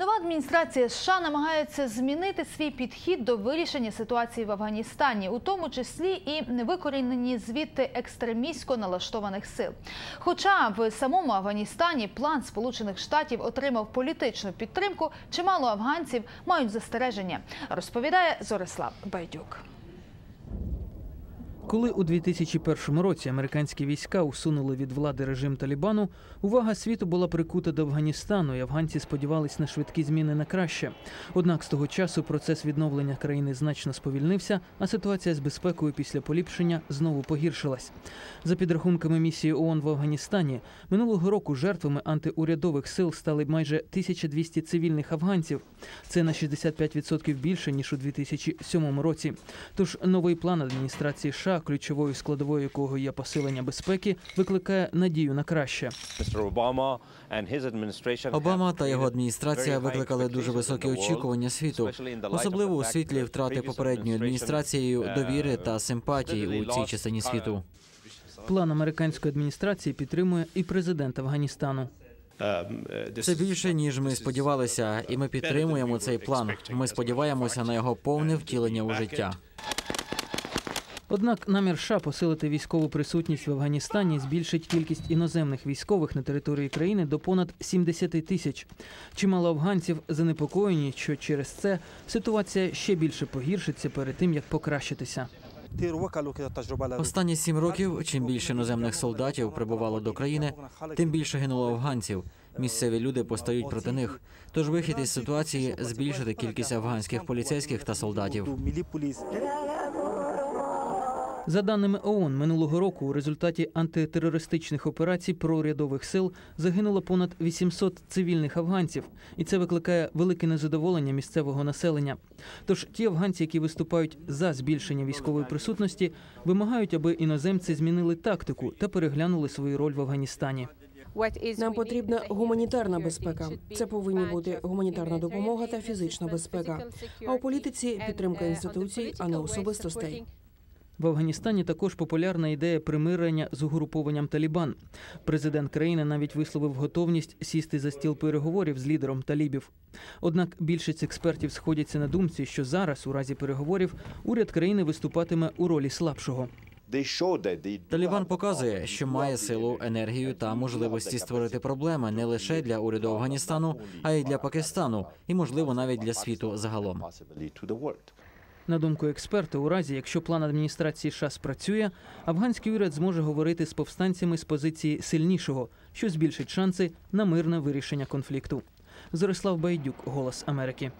Нова адміністрація США намагається змінити свій підхід до вирішення ситуації в Афганістані, у тому числі і невикорінені звідти екстремістсько налаштованих сил. Хоча в самому Афганістані план Сполучених Штатів отримав політичну підтримку, чимало афганців мають застереження, розповідає Зорислав Байдюк. Коли у 2001 році американські війська усунули від влади режим Талібану, увага світу була прикута до Афганістану, і афганці сподівались на швидкі зміни на краще. Однак з того часу процес відновлення країни значно сповільнився, а ситуація з безпекою після поліпшення знову погіршилась. За підрахунками місії ООН в Афганістані, минулого року жертвами антиурядових сил стали майже 1200 цивільних афганців. Це на 65% більше ніж у 2007 році. Тож новий план адміністрації США, ключовою складовою якого є посилення безпеки, викликає надію на краще. Обама та його адміністрація викликали дуже високі очікування світу, особливо у світлі втрати попередньою адміністрацією довіри та симпатії у цій частині світу. План американської адміністрації підтримує і президент Афганістану. Це більше ніж ми сподівалися, і ми підтримуємо цей план. Ми сподіваємося на його повне втілення у життя. Однак намір США посилити військову присутність в Афганістані збільшить кількість іноземних військових на території країни до понад 70 тисяч. Чимало афганців занепокоєні, що через це ситуація ще більше погіршиться перед тим, як покращитися. Останні сім років, чим більше іноземних солдатів прибувало до країни, тим більше гинуло афганців. Місцеві люди постають проти них. Тож вихід із ситуації збільшити кількість афганських поліцейських та солдатів. За даними ООН, минулого року у результаті антитерористичних операцій проурядових сил загинуло понад 800 цивільних афганців, і це викликає велике незадоволення місцевого населення. Тож ті афганці, які виступають за збільшення військової присутності, вимагають, аби іноземці змінили тактику та переглянули свою роль в Афганістані. Нам потрібна гуманітарна безпека. Це повинні бути гуманітарна допомога та фізична безпека. А у політиці підтримка інституцій, а не особистостей. В Афганістані також популярна ідея примирення з угрупованням Талібан. Президент країни навіть висловив готовність сісти за стіл переговорів з лідером талібів. Однак більшість експертів сходяться на думці, що зараз, у разі переговорів, уряд країни виступатиме у ролі слабшого. Талібан показує, що має силу, енергію та можливості створити проблеми не лише для уряду Афганістану, а й для Пакистану, і можливо навіть для світу загалом. На думку експерта, у разі, якщо план адміністрації США спрацює, афганський уряд зможе говорити з повстанцями з позиції сильнішого, що збільшить шанси на мирне вирішення конфлікту. Зорислав Байдюк, Голос Америки.